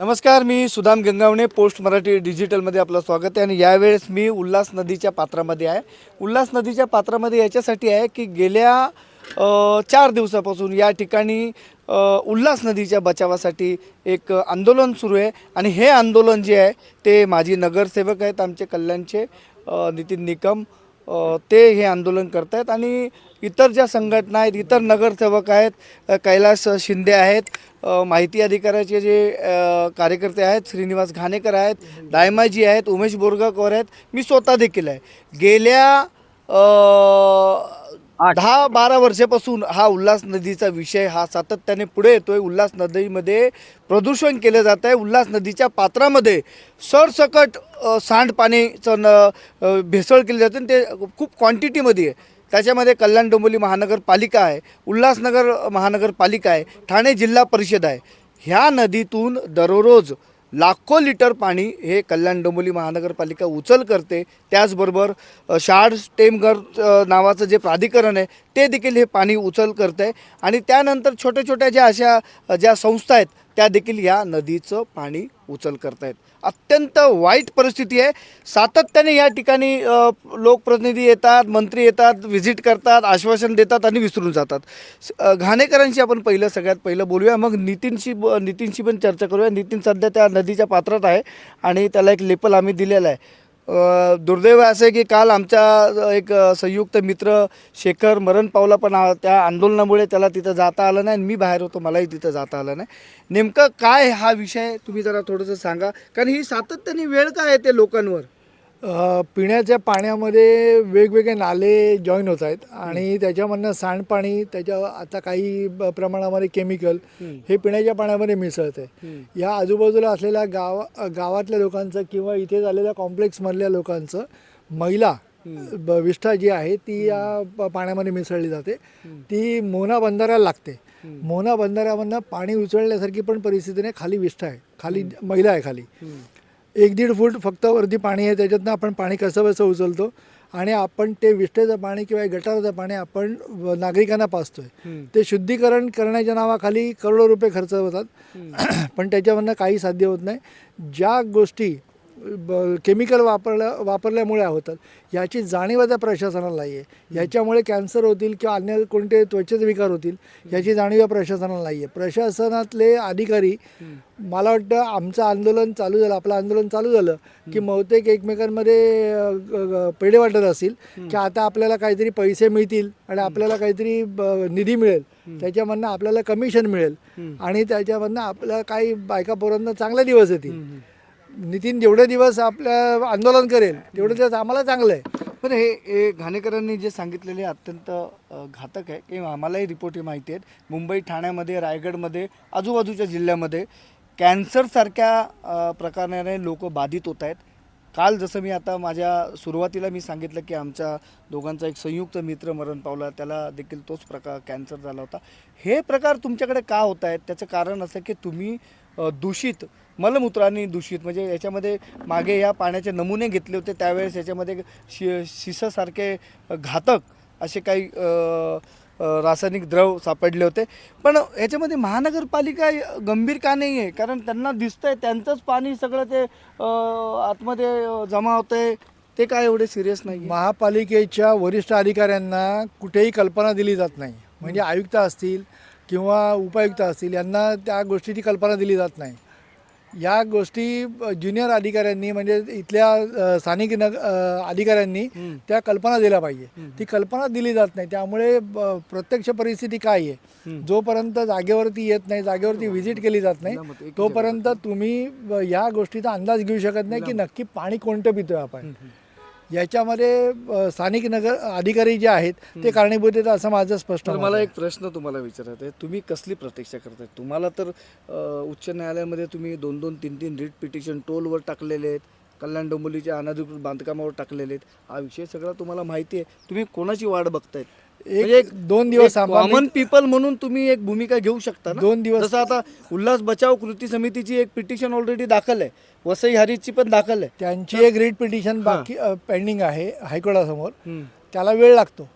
नमस्कार मी सुदाम गंगावणे पोस्ट मराठी डिजिटलमध्ये आपलं स्वागत आहे. आणि यावेळेस मी उल्हास नदीच्या पात्रामध्ये आहे. उल्हास नदीच्या पात्रामध्ये याच्यासाठी आहे की गेल्या चार दिवसापासून या ठिकाणी उल्हास नदीच्या बचावासाठी एक आंदोलन सुरू आहे. आणि हे आंदोलन जे आहे ते माजी नगरसेवक आहेत आमचे कल्याणचे नितीन निकम ते हे आंदोलन करत आहेत आणि इतर ज्या संघटना आहेत इतर नगरसेवक आहेत कैलास शिंदे आहेत माहिती अधिकाऱ्याचे जे कार्यकर्ते आहेत श्रीनिवास घाणेकर आहेत डायमाजी आहेत उमेश बोरगावकर आहेत मी स्वतः देखील आहे. गेल्या दहा बारा वर्षापासून हा उल्हास नदीचा विषय हा सातत्याने पुढे येतोय. उल्हास नदीमध्ये प्रदूषण केलं जात आहे. उल्हास नदीच्या पात्रामध्ये सरसकट सांडपाणीचं न भेसळ केली जाते ते खूप क्वांटिटीमध्ये आहे. त्याच्यामध्ये कल्याण डोंबिवली महानगरपालिका आहे उल्हासनगर महानगरपालिका आहे ठाणे जिल्हा परिषद आहे. ह्या नदीतून दररोज लाखो लिटर पाणी हे कल्याण डोंबिवली महानगरपालिका उचल करते. त्याचबरोबर शार्ड शाड नावाचं जे प्राधिकरण आहे ते देखील हे पाणी उचल करतं आहे आणि त्यानंतर छोट्या छोट्या ज्या अशा ज्या संस्था आहेत त्या देखील या नदीचं पाणी उचल करत आहेत अत्यंत वाईट परिस्थिती आहे. सातत्याने या ठिकाणी लोकप्रतिनिधी येतात मंत्री येतात व्हिजिट करतात आश्वासन देतात आणि विसरून जातात. स- घाणेकरांशी आपण पहिलं सगळ्यात पहिलं बोलूया. मग नितीनशी ब- नितीनशी पण चर्चा करूया. नितीन सध्या त्या नदीच्या पात्रात आहे आणि त्याला एक लेपल आम्ही दिलेला आहे. दुर्दैव असे की काल आमचा एक संयुक्त मित्र शेखर मरण पावला पण त्या आंदोलनामुळे त्याला तिथं जाता आलं नाही आणि मी बाहेर होतो मलाही तिथं जाता आलं नाही. नेमकं काय हा विषय तुम्ही जरा थोडंसं सांगा कारण ही सातत्याने वेळ काय येते लोकांवर? पिण्याच्या पाण्यामध्ये वेगवेगळे नाले जॉईन होत आहेत आणि त्याच्यामधनं सांडपाणी त्याच्या आता काही प्रमाणामध्ये केमिकल हे पिण्याच्या पाण्यामध्ये मिसळत. आहे या आजूबाजूला असलेल्या गाव गावातल्या लोकांचं किंवा इथे झालेल्या कॉम्प्लेक्समधल्या लोकांचं ब- विष्ठा जी आहे ती या पाण्यामध्ये मिसळली जाते. ती मोना बंधाऱ्याला लागते. मोना बंधाऱ्यामधनं पाणी उचलण्यासारखी पण परिस्थिती नाही खाली विष्ठा आहे. खाली मैला आहे खाली. एक दीड फूट फक्त वरती पाणी आहे त्याच्यातनं आपण पाणी कसं कसं उचलतो आणि आपण ते विष्ठेचं पाणी किंवा गटाराचं पाणी आपण नागरिकांना पाचतोय ते शुद्धीकरण करण्याच्या नावाखाली करोडो रुपये खर्च होतात. पण त्याच्यामधनं काही साध्य होत नाही. ज्या गोष्टी ब केमिकल वापरल्या वापरल्यामुळे होतात. याची जाणीव त्या प्रशासनाला नाही आहे याच्यामुळे कॅन्सर होतील किंवा अन्य कोणते त्वचेचे विकार होतील याची जाणीव या प्रशासनाला नाही आहे प्रशासनातले अधिकारी मला वाटतं आमचं आंदोलन चालू झालं आपलं आंदोलन चालू झालं की बहुतेक एकमेकांमध्ये पेढे वाटत असतील की आता आपल्याला काहीतरी पैसे मिळतील आणि आपल्याला काहीतरी ब- निधी मिळेल. त्याच्यामधनं आपल्याला कमिशन मिळेल. आणि त्याच्यामधनं आपल्याला काही बायका पोरांना चांगले दिवस येतील. नितीन जेवढे दिवस आपल्या आंदोलन करेल तेवढे दिवस आम्हाला चांगलं आहे. पण हे हे घाणेकरांनी जे सांगितलेले अत्यंत घातक आहे की आम्हालाही रिपोर्ट हे माहिती आहेत. मुंबई ठाण्यामध्ये रायगडमध्ये आजूबाजूच्या जिल्ह्यामध्ये कॅन्सरसारख्या प्रकाराने लोक बाधित होत आहेत. काल जसं मी आता माझ्या सुरुवातीला मी सांगितलं की आमच्या दोघांचा एक संयुक्त मित्र मरण पावला त्याला देखील तोच प्रकार कॅन्सर झाला होता. हे प्रकार तुमच्याकडे का होत आहेत? त्याचं कारण असं की तुम्ही दूषित मलमूत्राने दूषित म्हणजे याच्यामध्ये मागे या पाण्याचे नमुने घेतले होते त्यावेळेस याच्यामध्ये शि शिसासारखे घातक असे काही रासायनिक द्रव सापडले होते. पण याच्यामध्ये महानगरपालिका गंभीर का नाही आहे कारण त्यांना दिसतंय त्यांचंच पाणी सगळं ते आतमध्ये जमा होतंय. ते काय एवढे सिरियस नाही महापालिकेच्या वरिष्ठ अधिकाऱ्यांना कुठेही कल्पना दिली जात नाही. म्हणजे आयुक्त असतील किंवा उपायुक्त असतील यांना त्या गोष्टीची कल्पना दिली जात नाही. या गोष्टी ज्युनियर अधिकाऱ्यांनी म्हणजे इथल्या स्थानिक नग अधिकाऱ्यांनी त्या कल्पना दिल्या पाहिजे. ती कल्पना दिली जात नाही. त्यामुळे प्रत्यक्ष परिस्थिती काय आहे? जोपर्यंत जागेवरती येत नाही जागेवरती व्हिजिट केली जात नाही तोपर्यंत तुम्ही या गोष्टीचा अंदाज घेऊ शकत नाही की नक्की पाणी कोणतं पितोय आपण. याच्यामध्ये स्थानिक नगर अधिकारी जे आहेत ते कारणीभूत आहेत असं माझं स्पष्ट मला. एक प्रश्न तुम्हाला विचारायचा आहे. तुम्ही कसली प्रतीक्षा करताय? तुम्हाला तर उच्च न्यायालयामध्ये तुम्ही दोन दोन तीन तीन रिट पिटिशन टोलवर टाकलेले आहेत कल्याण डोंबिवलीच्या अनधिकृत बांधकामावर टाकलेले आहेत. हा विषय सगळा तुम्हाला माहिती आहे. तुम्ही कोणाची वाट बघतायत? एक दोन दिवस. कॉमन पीपल म्हणून तुम्ही एक भूमिका घेऊ शकता दोन दिवस- आता उल्हास बचाव कृती समितीची एक पिटिशन ऑलरेडी दाखल आहे. वसई हरीची पण दाखल आहे त्यांची एक रीट पिटिशन बाकी पेंडिंग आहे हायकोर्टासमोर. त्याला वेळ लागतो.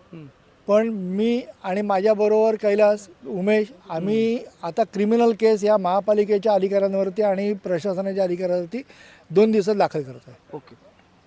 पण मी आणि माझ्याबरोबर कैलास उमेश आम्ही आता क्रिमिनल केस या महापालिकेच्या अधिकाऱ्यांवरती आणि प्रशासनाच्या अधिकाऱ्यांवरती दोन दिवसात दाखल करत आहे ओके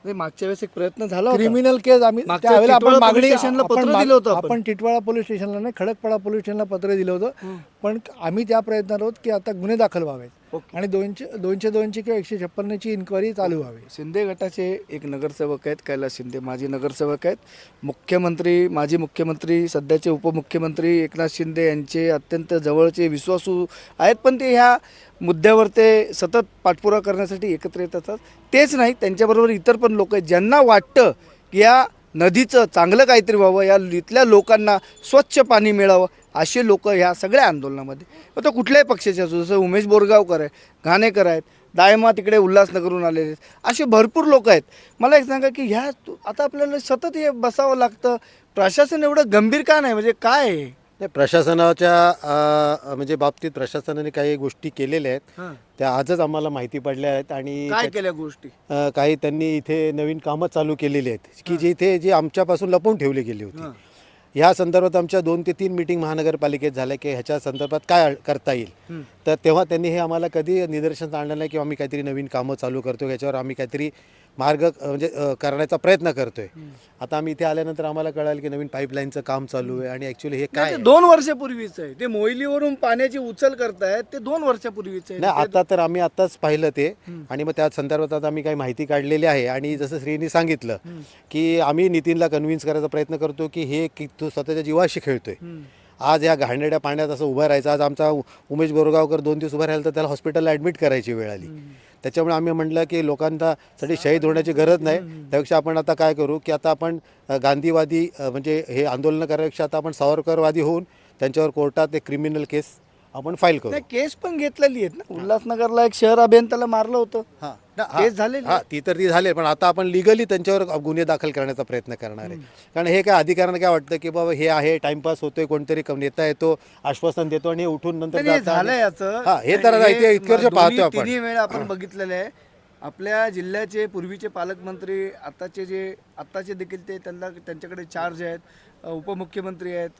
नाही, मागच्या वेळेस एक प्रयत्न झाला. क्रिमिनल केस आम्ही त्यावेळेला आपण मागणी पत्र दिलं होतं आपण. टिटवाळा पोलीस स्टेशनला नाही खडकपाडा पोलीस स्टेशनला पत्र दिलं होतं पण आम्ही त्या प्रयत्नात आहोत की आता गुन्हे दाखल व्हावेत. आणि दोनशे दोनशे दोनची किंवा एकशे छप्पन्नची इन्क्वायरी चालू व्हावी शिंदे गटाचे एक नगरसेवक आहेत कैलास शिंदे माजी नगरसेवक आहेत. मुख्यमंत्री माजी मुख्यमंत्री सध्याचे उपमुख्यमंत्री एकनाथ शिंदे यांचे अत्यंत जवळचे विश्वासू आहेत पण ते ह्या मुद्द्यावर ते सतत पाठपुरावा करण्यासाठी एकत्र येत असतात. तेच नाही त्यांच्याबरोबर इतर पण लोक आहेत ज्यांना वाटतं की या नदीचं चांगलं काहीतरी व्हावं या इथल्या लोकांना स्वच्छ पाणी मिळावं असे लोक ह्या सगळ्या आंदोलनामध्ये. तो कुठल्याही पक्षाचे असो जसं उमेश बोरगावकर आहे घाणेकर आहेत दायमा तिकडे उल्हासनगरहून आलेले आहेत असे भरपूर लोक आहेत. मला एक सांगा की ह्या आता आपल्याला सतत हे बसावं लागतं. प्रशासन एवढं गंभीर का नाही? म्हणजे काय आहे? नाही प्रशासनाच्या म्हणजे बाबतीत प्रशासनाने काही गोष्टी केलेल्या आहेत. त्या आजच आम्हाला माहिती पडल्या आहेत आणि काय केल्या गोष्टी? काही त्यांनी इथे नवीन कामं चालू केलेली आहेत की जे इथे जे आमच्यापासून लपवून ठेवली गेली होती. ह्या संदर्भात आमच्या दोन ते तीन मिटिंग महानगरपालिकेत झाल्या की ह्याच्या संदर्भात काय करता येईल. तर तेव्हा त्यांनी हे आम्हाला कधी निदर्शनास आणलं नाही किंवा आम्ही काहीतरी नवीन कामं चालू करतो याच्यावर आम्ही काहीतरी मार्ग म्हणजे करण्याचा प्रयत्न करतोय. आता आम्ही इथे आल्यानंतर आम्हाला कळालं की नवीन पाईपलाईनचं काम चालू आहे आणि ॲक्च्युली हे काय? दोन वर्षापूर्वीच आहे. ते मोहिलीवरून पाण्याची उचल करतायत ते दोन वर्षापूर्वीच आहे. नाही आता तर आम्ही आताच पाहिलं ते. आणि मग त्या संदर्भात आता आम्ही काही माहिती काढलेली आहे. आणि जसं श्रीनी सांगितलं की आम्ही नितीनला कन्व्हिन्स करायचा प्रयत्न करतो की हे की तू स्वतःच्या जीवाशी खेळतोय. आज या घाणेरड्या पाण्यात असं उभं राहायचं. आज आमचा उमेश बोरगावकर दोन दिवस उभा राहिला तर त्याला हॉस्पिटलला ॲडमिट करायची वेळ आली. त्याच्यामुळे आम्ही म्हटलं की लोकांना साठी शहीद होण्याची गरज नाही. त्यापेक्षा आपण आता काय करू की आता आपण गांधीवादी म्हणजे हे आंदोलन करण्यापेक्षा आता आपण सावरकरवादी होऊन त्यांच्यावर कोर्टात एक क्रिमिनल केस आपण फाईल करू. नाही केस पण घेतलेली आहेत ना. उल्हासनगरला एक शहर अभियंत्याला मारलं होतं. हा. केस झालेली हा ती तर ती झाली पण आता आपण लिगली त्यांच्यावर गुन्हे दाखल करण्याचा प्रयत्न करणार आहे. कारण हे काय अधिकाऱ्यांना काय वाटतं की बाबा हे आहे टाइमपास होतोय कोणतरी कम- नेता येतो आश्वासन देतो आणि हे उठून नंतर हे जातं आणि- झालंय याचं. हा हे तर आता इथे इतके वर्ष दोन्ही- पाहतो आपण. तिन्ही वेळा आपण बघितलेलं आहे. आपल्या जिल्ह्याचे पूर्वीचे पालकमंत्री आताचे जे आताचे देखील ते त्यांना त्यांच्याकडे चार्ज आहेत. अ, उपमुख्यमंत्री आहेत.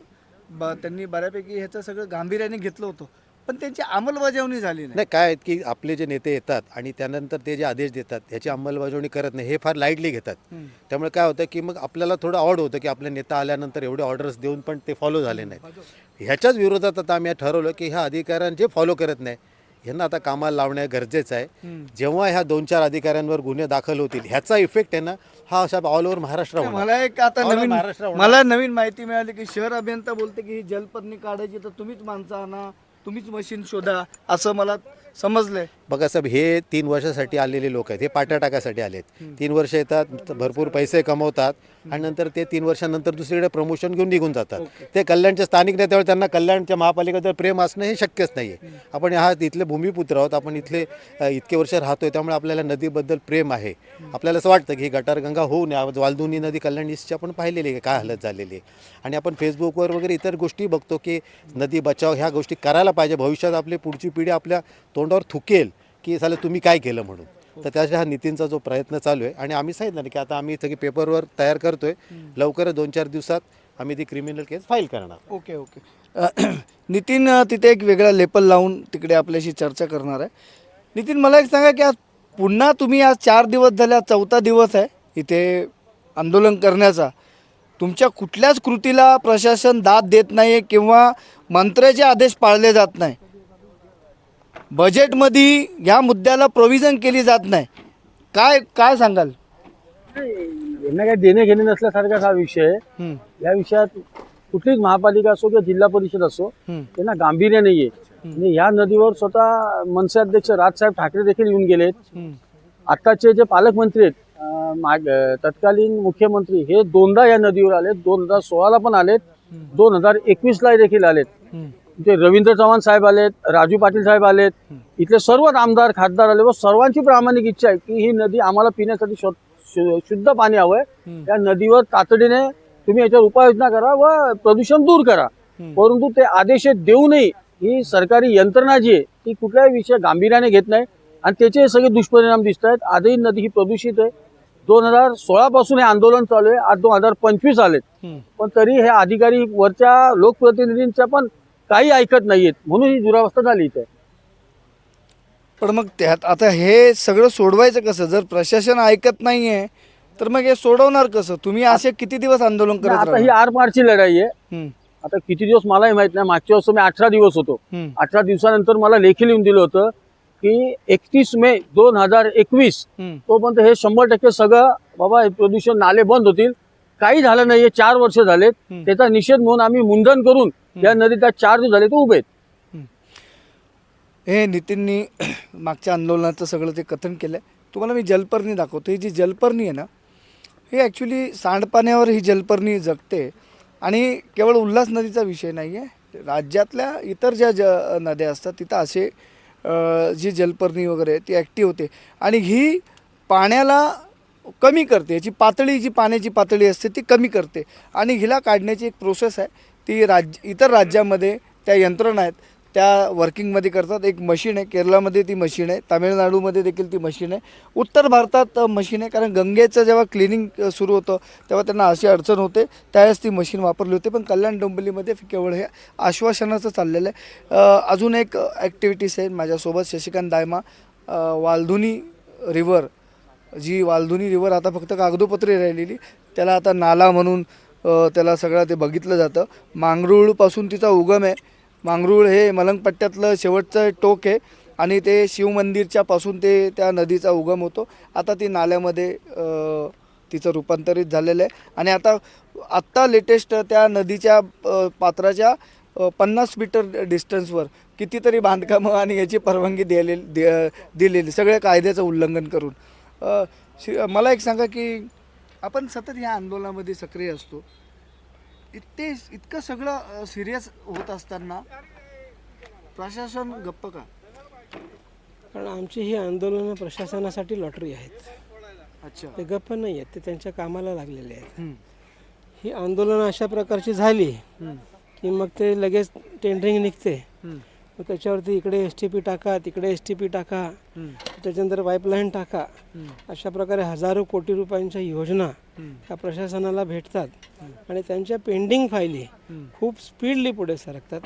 ब त्यांनी बऱ्यापैकी ह्याचं सगळं गांभीर्याने घेतलं होतं. पण त्यांची अंमलबजावणी झाली नाही. नाही काय आहेत की आपले जे नेते येतात आणि त्यानंतर ते जे आदेश देतात ह्याची अंमलबजावणी करत नाही हे फार लाईटली घेतात. हम्म. त्यामुळे काय होतं की मग आपल्याला थोडं ऑड होतं की आपले नेता आल्यानंतर एवढे ऑर्डर्स देऊन पण ते फॉलो झाले नाहीत. ह्याच्याच विरोधात आता आम्ही ठरवलं की ह्या अधिकाऱ्यांना जे फॉलो करत नाही. यांना आता कामाला लावणं गरजेचं आहे. जेव्हा ह्या दोन चार अधिकाऱ्यांवर गुन्हे दाखल होतील ह्याचा इफेक्ट आहे ना हा अशा ऑल ओव्हर महाराष्ट्र. मला एक आता नवीन. मला नवीन माहिती मिळाली की शहर अभियंता बोलते की ही जलपर्णी काढायची तर तुम्हीच माणसं आणा तुम्हीच मशीन शोधा असं मला समजलंय बघा साहेब हे तीन वर्षासाठी आलेले लोक आहेत हे पाट्या टाकासाठी आलेत तीन वर्ष येतात भरपूर पैसे कमवतात आणि नंतर ते तीन वर्षानंतर दुसरीकडे प्रमोशन घेऊन निघून जातात. ते कल्याणच्या स्थानिक नेत्यावर त्यांना कल्याणच्या महापालिकेबद्दल प्रेम असणं हे शक्यच नाही आहे आपण हा इथले भूमिपुत्र आहोत आपण इथले इतके वर्ष राहतोय त्यामुळे आपल्याला नदीबद्दल प्रेम आहे. आपल्याला असं वाटतं की गटारगंगा होऊ नये आज वालदुनी नदी कल्याण ईस्टची आपण पाहिलेली आहे काय हालत झालेली आहे. आणि आपण फेसबुकवर वगैरे इतर गोष्टी बघतो की नदी बचाव ह्या गोष्टी करायला पाहिजे. भविष्यात आपली पुढची पिढी आपल्या तोंडावर थुकेल की झालं तुम्ही काय केलं म्हणून? तर त्यासाठी हा नितीनचा जो प्रयत्न चालू आहे आणि आम्ही सांगितलं ना की आता आम्ही सगळी पेपरवर तयार करतोय. लवकरच दोन चार दिवसात आम्ही ती क्रिमिनल केस फाईल करणार. Okay okay. नितीन तिथे एक वेगळा लेपल लावून तिकडे आपल्याशी चर्चा करणार आहे. नितीन मला एक सांगा की आज पुन्हा तुम्ही आज चार दिवस झाले आज चौथा दिवस आहे इथे आंदोलन करण्याचा. तुमच्या कुठल्याच कृतीला प्रशासन दाद देत नाही किंवा मंत्र्याचे आदेश पाळले जात नाही. बजेटमध्ये या मुद्द्याला प्रोव्हिजन केली जात नाही. काय काय सांगाल? यांना काही देणे घेणे नसल्यासारखाच हा विषय आहे. या विषयात कुठलीच महापालिका असो किंवा जिल्हा परिषद असो त्यांना गांभीर्य नाहीये. आणि ह्या नदीवर स्वतः मनसे अध्यक्ष राजसाहेब ठाकरे देखील येऊन गेलेत. आत्ताचे जे पालकमंत्री आहेत माग तत्कालीन मुख्यमंत्री हे दोनदा या नदीवर आलेत दोन हजार सोळाला पण आलेत दोन हजार एकवीसला देखील आलेत. ते रवींद्र चव्हाण साहेब आलेत राजू पाटील साहेब आलेत इथले सर्व आमदार खासदार आले व सर्वांची प्रामाणिक इच्छा आहे की ही नदी आम्हाला पिण्यासाठी शुद्ध पाणी हवंय. या नदीवर तातडीने तुम्ही याच्यावर उपाययोजना करा व प्रदूषण दूर करा. परंतु ते आदेश देऊनही ही सरकारी यंत्रणा जी आहे ती कुठल्याही विषय गांभीर्याने घेत नाही. आणि त्याचे सगळे दुष्परिणाम दिसत आहेत. आजही नदी ही प्रदूषित आहे. दोन हजार सोळा पासून हे आंदोलन चालू आहे. आज दोन हजार पंचवीस आलेत. पण तरी हे अधिकारी वरच्या लोकप्रतिनिधींच्या पण काही ऐकत नाहीयेत. म्हणून ही दुरावस्था झाली इथे. पण मग त्यात आता हे सगळं सोडवायचं कसं? जर प्रशासन ऐकत नाहीये तर मग हे सोडवणार कसं? तुम्ही असे किती दिवस आंदोलन करत आता ही राहणार? आरपारची लढाई आहे. हम्म, आता किती दिवस मलाही माहीत नाही. मागच्या वर्षी मी अठरा दिवस होतो. हम्म, अठरा दिवसानंतर मला लेखी लिहून दिलं होतं की एकतीस मे दोन हजार एकवीस हम्म. तोपर्यंत हे शंभर टक्के सगळं बाबा हे प्रदूषण नाले बंद होतील. काही झालं नाहीये चार वर्ष झालेत. त्याचा निषेध म्हणून आम्ही मुंडन करून या आज चार दिवस झाले ते उभे आहेत. हे नितीननी मागच्या आंदोलनाचं सगळं ते कथन केलं आहे तुम्हाला मी जलपर्णी दाखवतो. ही जी जलपर्णी आहे ना ही ॲक्च्युली सांडपाण्यावर ही जलपर्णी जगते. आणि केवळ उल्हास नदीचा विषय नाही आहे राज्यातल्या इतर ज्या ज नद्या असतात तिथं असे जी जलपर्णी वगैरे ती ॲक्टिव्ह होते. आणि ही पाण्याला कमी करते. याची पातळी जी पाण्याची पातळी असते ती कमी करते. आणि हिला काढण्याची एक प्रोसेस आहे. ती राज्य इतर राज्यामध्ये त्या यंत्रणा आहेत. त्या वर्किंगमध्ये करतात. एक मशीन आहे. केरळामध्ये ती मशीन आहे. तामिळनाडूमध्ये देखील ती मशीन आहे. उत्तर भारतात मशीन आहे. कारण गंगेचं जेव्हा क्लिनिंग सुरू होतं तेव्हा त्यांना अशी अडचण होते. त्यावेळेस ती मशीन वापरली होती. पण कल्याण डोंबिवलीमध्ये केवळ हे आश्वासनाचं चाललेलं आहे. अजून एक ॲक्टिव्हिटीज आहे माझ्यासोबत शशिकांत दायमा वालधुनी रिव्हर जी वालधुनी रिव्हर आता फक्त कागदोपत्री राहिलेली त्याला आता नाला म्हणून त्याला सगळं ते बघितलं जातं. मांगरूळपासून तिचा उगम आहे. मांगरूळ हे मलंगपट्ट्यातलं शेवटचं टोक आहे आणि ते शिवमंदिरच्या पासून ते त्या नदीचा उगम होतो. आता ती नाल्यामध्ये तिचं रूपांतरित झालेलं आहे. आणि आता आत्ता लेटेस्ट त्या नदीच्या पात्राच्या पन्नास मीटर डिस्टन्सवर कितीतरी बांधकामं आणि याची परवानगी दिलेली दे- दिलेली सगळ्या कायद्याचं उल्लंघन करून. शि- मला एक सांगा की आपण सतत या आंदोलनामध्ये सक्रिय असतो. इतके इतकं सगळं सिरियस होत असताना प्रशासन गप्प का? कारण आमची ही आंदोलनं प्रशासनासाठी लॉटरी आहेत. अच्छा. ते गप्प नाही आहेत ते त्यांच्या कामाला लागलेले आहेत. ही आंदोलनं अशा प्रकारची झाली की मग ते लगेच टेंडरिंग निघते. मग त्याच्यावरती इकडे एस टी पी टाका तिकडे एस टी पी टाका. त्याच्यानंतर पाईपलाईन टाका अशा प्रकारे हजारो कोटी रुपयांच्या योजना ह्या प्रशासनाला भेटतात. आणि त्यांच्या पेंडिंग फायली. खूप स्पीडली पुढे सरकतात.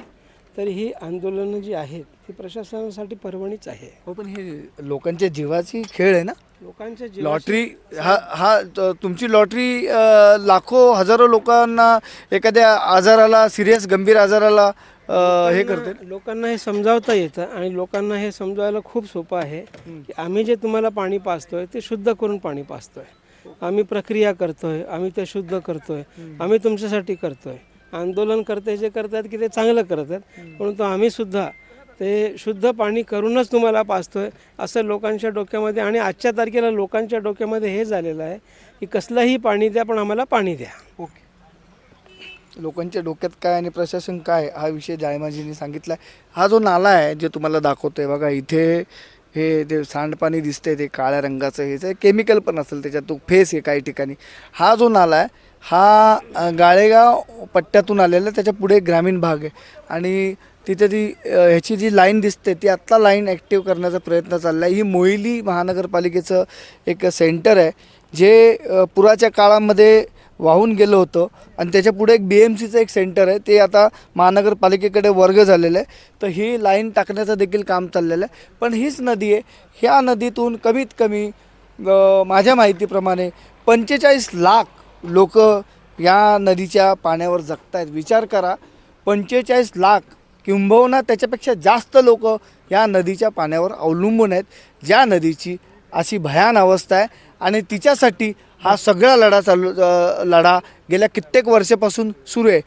तर ही आंदोलनं जी आहेत ती प्रशासनासाठी पर्वणीच आहे. हो पण हे लोकांच्या जीवाची खेळ आहे ना? लोकांच्या जीवाशी- लॉटरी हा हा तुमची लॉटरी लाखो हजारो लोकांना एखाद्या आजाराला सिरियस गंभीर आजाराला हे करते लोकांना- हे समजावता येतं आणि लोकांना हे समजावायला खूप सोपं आहे की आम्ही जे तुम्हाला पाणी पाजतोय ते शुद्ध करून पाणी पाजतोय. आम्ही प्रक्रिया करतोय आम्ही ते शुद्ध करतोय आम्ही तुमच्यासाठी करतोय. आंदोलन करते जे करतात की ते चांगलं करत आहेत परंतु आम्ही सुद्धा ते शुद्ध पाणी करूनच तुम्हाला पाजतोय असं लोकांच्या डोक्यामध्ये आणि आजच्या तारखेला लोकांच्या डोक्यामध्ये हे झालेलं आहे की कसलंही पाणी द्या पण आम्हाला पाणी द्या. ओके. लोकांच्या डोक्यात काय आणि प्रशासन काय हा विषय जायमाजींनी सांगितला. हा जो नाला आहे जे तुम्हाला दाखवतोय बघा इथे हे ते सांडपाणी दिसतंय ते काळ्या रंगाचं हे जे केमिकल पण असेल त्याच्यात तो फेस आहे काही ठिकाणी. हा जो नाला आहे हा गाळेगाव पट्ट्यातून आलेला आहे त्याच्या पुढे ग्रामीण भाग आहे. आणि तिथे ती ह्याची जी लाईन दिसते ती आत्ता लाईन ॲक्टिव्ह करण्याचा प्रयत्न चालला आहे ही मोहिली महानगरपालिकेचं एक सेंटर आहे जे पुराच्या काळामध्ये वाहून गेलं होतं. आणि त्याच्या पुढे एक बी एम सीचं एक सेंटर आहे. ते आता महानगरपालिकेकडे वर्ग झालेलं आहे. तर ही लाईन टाकण्याचं देखील काम चाललेलं आहे. पण हीच नदी आहे. ह्या नदीतून कमीत कमी माझ्या माहितीप्रमाणे पंचेचाळीस लाख लोक या नदीच्या पाण्यावर जगत आहेत विचार करा पंचेचाळीस लाख किंबहुना त्याच्यापेक्षा जास्त लोक या नदीच्या पाण्यावर अवलंबून आहेत. ज्या नदीची अशी भयान अवस्था आहे. आणि तिच्यासाठी हा सगळा लढा चालू लढा गेल्या कित्येक वर्षापासून सुरू आहे.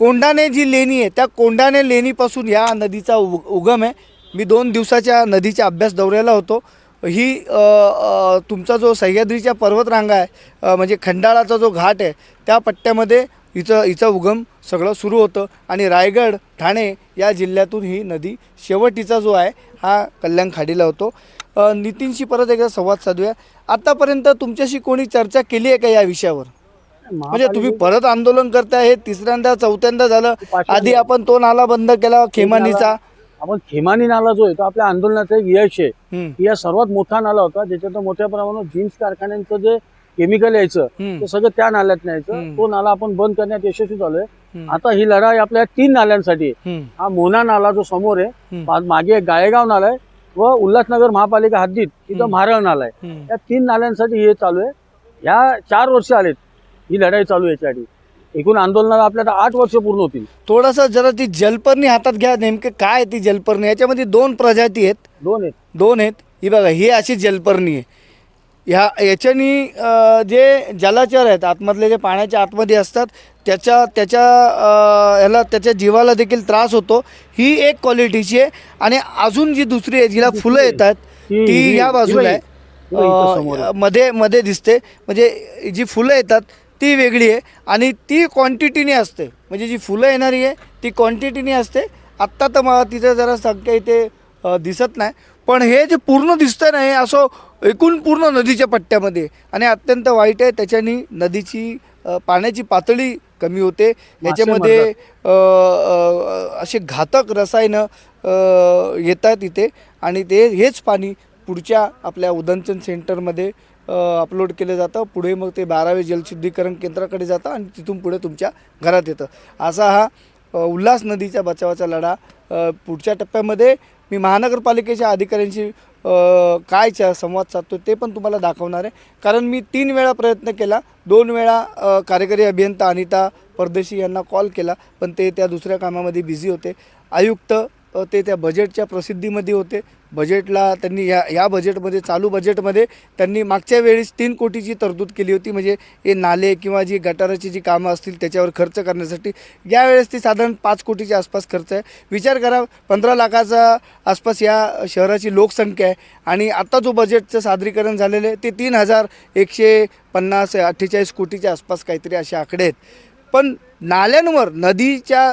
कोंडाणे जी लेणी आहे त्या कोंडाणे लेणीपासून या नदीचा उग उगम आहे. मी दोन दिवसाच्या नदीच्या अभ्यास दौऱ्याला होतो. ही तुमचा जो सह्याद्रीच्या पर्वतरांगा आहे म्हणजे खंडाळाचा जो घाट आहे त्या पट्ट्यामध्ये हिचं हिचा उगम सगळं सुरू होतं. आणि रायगड ठाणे या जिल्ह्यातून ही नदी शेवटीचा जो आहे हा कल्याण खाडीला होतो. नितीनशी परत एकदा संवाद साधूया. आतापर्यंत तुमच्याशी कोणी चर्चा केली आहे का या विषयावर? म्हणजे तुम्ही परत आंदोलन करताय हे तिसऱ्यांदा चौथ्यांदा झालं. आधी आपण तो नाला बंद केला खेमानीचा. आपण खेमानी नाला जो आहे तो आपल्या आंदोलनाचं एक यश आहे. या सर्वात मोठा नाला होता ज्याच्यात मोठ्या प्रमाणात जीन्स कारखान्यांचं जे केमिकल यायचं. ते सगळं त्या नाल्यात न्यायचं. तो नाला आपण बंद करण्यात यशस्वी झालोय. आता ही लढाई आपल्या तीन नाल्यांसाठी. हा मोना नाला जो समोर आहे मागे एक गाळेगाव नाला आहे. व उल्हासनगर महापालिका हद्दीत तिथं हम्म. म्हारळ नाला आहे. या तीन नाल्यांसाठी हे चालू आहे. ह्या चार वर्ष आलेत. ही लढाई चालू आहे याच्यासाठी एकूण आंदोलनाला आपल्याला आठ वर्ष पूर्ण होतील. थोडंसं जरा ती जलपर्णी हातात घ्या. नेमके काय ती जलपर्णी? याच्यामध्ये दोन प्रजाती आहेत. दोन आहेत. दोन आहेत. ही बघा ही अशी जलपर्णी आहे. ह्या याच्यानी जे जलाचर आहेत आतमधले जे पाण्याच्या आतमध्ये असतात त्याच्या त्याच्या अं, याला त्याच्या जीवाला देखील त्रास होतो. ही एक क्वालिटीची आहे. आणि अजून जी दुसरी आहे जिला फुलं येतात ती या बाजूला आहे. मध्ये मध्ये दिसते. म्हणजे जी फुलं येतात ती वेगळी आहे. आणि ती क्वांटिटीने असते. म्हणजे जी फुलं येणारी आहे ती क्वांटिटीने असते. आत्ता तर मला तिचं जरा संख्या इथे दिसत नाही. पण हे जे पूर्ण दिसतं ना हे असं एकूण पूर्ण नदीच्या पट्ट्यामध्ये. आणि अत्यंत वाईट आहे त्याच्यानी नदीची पाण्याची पातळी कमी होते. याच्यामध्ये असे घातक रसायनं येतात इथे. आणि ते हेच पाणी पुढच्या आपल्या उदंचन सेंटरमध्ये अपलोड केलं जातं. पुढे मग ते बारावे जलशुद्धीकरण केंद्राकडे जातं आणि तिथून पुढे तुमच्या घरात येतं. असा हा उल्हास नदीच्या बचावाचा लढा पुढच्या टप्प्यामध्ये मी महानगरपालिकेच्या अधिकाऱ्यांशी काय चा संवाद साधतो ते पण तुम्हाला दाखवणार आहे. कारण मी तीन वेळा प्रयत्न केला. दोन वेळा कार्यकारी अभियंता अनिता परदेशी यांना कॉल केला. पण ते त्या दुसऱ्या कामामध्ये बिझी होते. आयुक्त ते त्या बजेटच्या प्रसिद्धीमध्ये होते. बजेटला त्यांनी या या बजेटमध्ये चालू बजेटमध्ये त्यांनी मागच्या वेळेस तीन कोटीची तरतूद केली होती. म्हणजे हे नाले किंवा जी गटाराची जी कामं असतील त्याच्यावर खर्च करण्यासाठी यावेळेस ती साधारण पाच कोटीच्या आसपास खर्च आहे. विचार करा पंधरा लाखाचा आसपास या शहराची लोकसंख्या आहे आणि आत्ता जो बजेटचं सादरीकरण झालेलं आहे ते तीन हजार एकशे पन्नास अठ्ठेचाळीस कोटीच्या आसपास काहीतरी असे आकडे आहेत. पण नाल्यांवर नदीच्या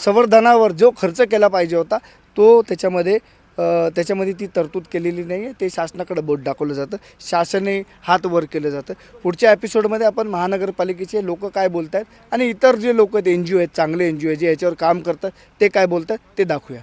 संवर्धनावर जो खर्च केला पाहिजे होता तो त्याच्यामध्ये त्याच्यामध्ये ती तरतूद केलेली नाही आहे ते शासनाकडे बोट दाखवलं जातं. शासने हात वर केलं जातं. पुढच्या एपिसोडमध्ये आपण महानगरपालिकेचे लोक काय बोलत आहेत आणि इतर जे लोक आहेत एन जी ओ आहेत चांगले एन जी ओ आहे जे याच्यावर काम करतात ते काय बोलतात ते दाखवूया.